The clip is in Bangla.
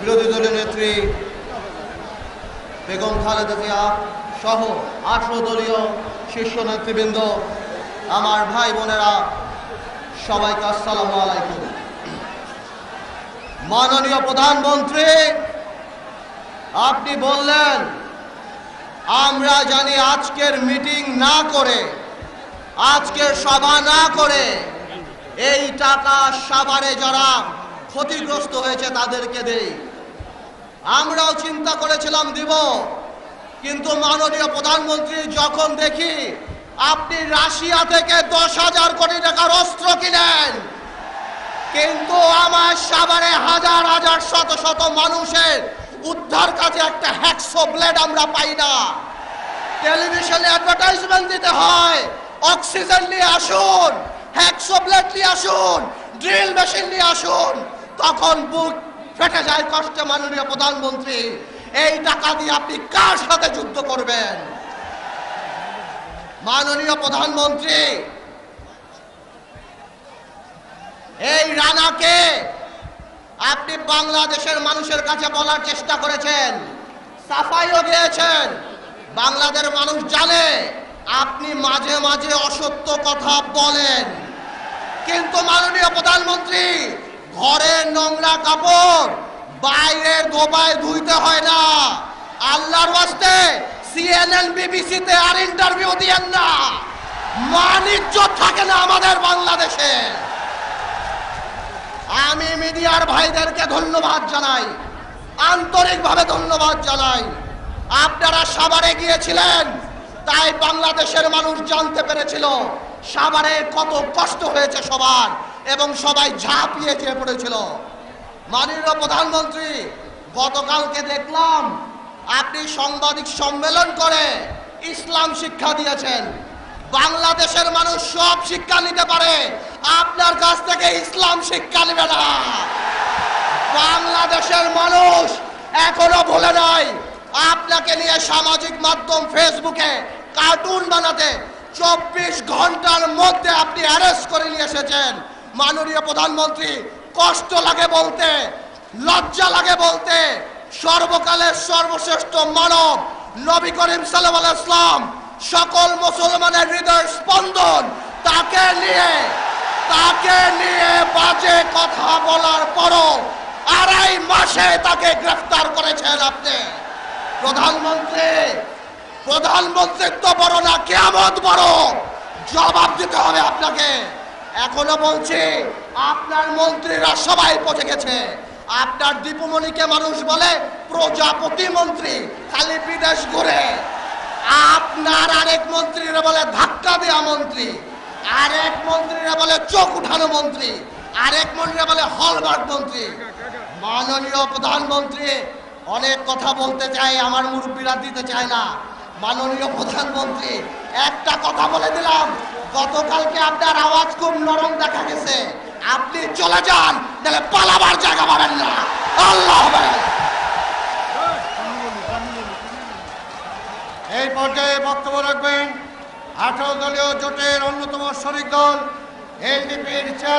বিরোধী দলীয় নেত্রী বেগম খালেদা জিয়া সহ আঠারো দলীয় শীর্ষ নেতৃবৃন্দ, আমার ভাই বোনেরা, সবাইকে আসসালামু আলাইকুম। মাননীয় প্রধানমন্ত্রী, আপনি বললেন, আমরা জানি আজকের মিটিং না করে, আজকের সভা না করে এই টাকা সাভারে যারা ক্ষতিগ্রস্ত হয়েছে তাদেরকে দেই। আমরাও চিন্তা করেছিলাম দিব, কিন্তু মাননীয় প্রধানমন্ত্রী যখন দেখি আপনি রাশিয়া থেকে দশ হাজার কোটি টাকার অস্ত্র কিনেন, কিন্তু আমার সাভারে হাজার হাজার শত শত মানুষের উদ্ধার কাজে একটা হ্যাকসো ব্লেড আমরা পাই না। টেলিভিশনে অ্যাডভার্টাইজমেন্ট দিতে হয়, অক্সিজেন নিয়ে আসুন, হ্যাকসো ব্লেড নিয়ে আসুন, ড্রিল মেশিন নিয়ে আসুন তখন বুক ফেটে যায় কষ্টে মাননীয় প্রধানমন্ত্রী। এই টাকা দিয়ে আপনি কার সাথে যুদ্ধ করবেন? মাননীয় প্রধানমন্ত্রী, এই রানাকে আপনি বাংলাদেশের মানুষের কাছে বলার চেষ্টা করেছেন, সাফাইও গিয়েছেন বাংলাদেশের মানুষ জানে, আপনি মাঝে মাঝে অসত্য কথা বলেন। কিন্তু মাননীয় প্রধানমন্ত্রী ঘরের নোংরা কাপড় বাইরের দোবায় ধুইতে হয় না। আল্লাহর ওয়াস্তে সিএনএন বিবিসিতে আর ইন্টারভিউ দিয়েন না। মানিজ্য থাকে না আমাদের বাংলাদেশে। আমি মিডিয়ার ভাইদেরকে ধন্যবাদ জানাই। আন্তরিকভাবে ধন্যবাদ জানাই। আপনারা সাভারে গিয়েছিলেন, তাই বাংলাদেশের মানুষ জানতে পেরেছিল। সাভারে কত কষ্ট হয়েছে সবার। এবং সবাই ঝাঁপিয়ে চেয়ে পড়েছিল। মাননীয় প্রধানমন্ত্রী, গতকালকে দেখলাম আপনি সাংবাদিক সম্মেলন করে ইসলাম শিক্ষা দিয়েছেন। বাংলাদেশের মানুষ সব শিক্ষা নিতে পারে। আপনার কাছ থেকে ইসলাম শিক্ষা নেবে না। বাংলাদেশের মানুষ এখনও ভুলে নাই আপনাকে নিয়ে সামাজিক মাধ্যম ফেসবুকে কার্টুন বানাতে চব্বিশ ঘণ্টার মধ্যে আপনি অ্যারেস্ট করে নিয়ে এসেছেন। মাননীয় প্রধানমন্ত্রী, কষ্ট লাগে বলতে, লজ্জা লাগে বলতে, সর্বকালের সর্বশ্রেষ্ঠ মানব নবী করিম সাল্লাহ ইসলাম সকল মুসলমানের হৃদয় স্পন্দন, তাকে নিয়ে তাকে নিয়ে বাজে কথা বলার পরও আড়াই মাসে তাকে গ্রেফতার করেছেন আপনি। প্রধানমন্ত্রী, প্রধানমন্ত্রিত্ব বড় না কেমন বড়, জবাব দিতে হবে আপনাকে। এখনও বলছি, আপনার মন্ত্রীরা সবাই পচে গেছে। আপনার দীপুমণিকে মানুষ বলে প্রজাপতি মন্ত্রী, খালি বিদেশ ঘুরে। আপনার আরেক মন্ত্রীরা বলে ধাক্কা দেওয়া মন্ত্রী। আরেক মন্ত্রীরা বলে চোখ উঠানো মন্ত্রী। আরেক মন্ত্রীরা বলে হলমার্ক মন্ত্রী। মাননীয় প্রধানমন্ত্রী, অনেক কথা বলতে চাই আমার মুরব্বীরা দিতে চায় না। মাননীয় প্রধানমন্ত্রী, একটা কথা বলে দিলাম গতকালকে আপনার আওয়াজ খুব নরম দেখা গেছে। আপনি চলে যান তাহলে পালাবার জায়গা পাবেন না। আল্লাহ এই পর্যায়ে বক্তব্য রাখবেন আঠারো দলীয় জোটের অন্যতম শরিক দল, এলডিপির চেয়ার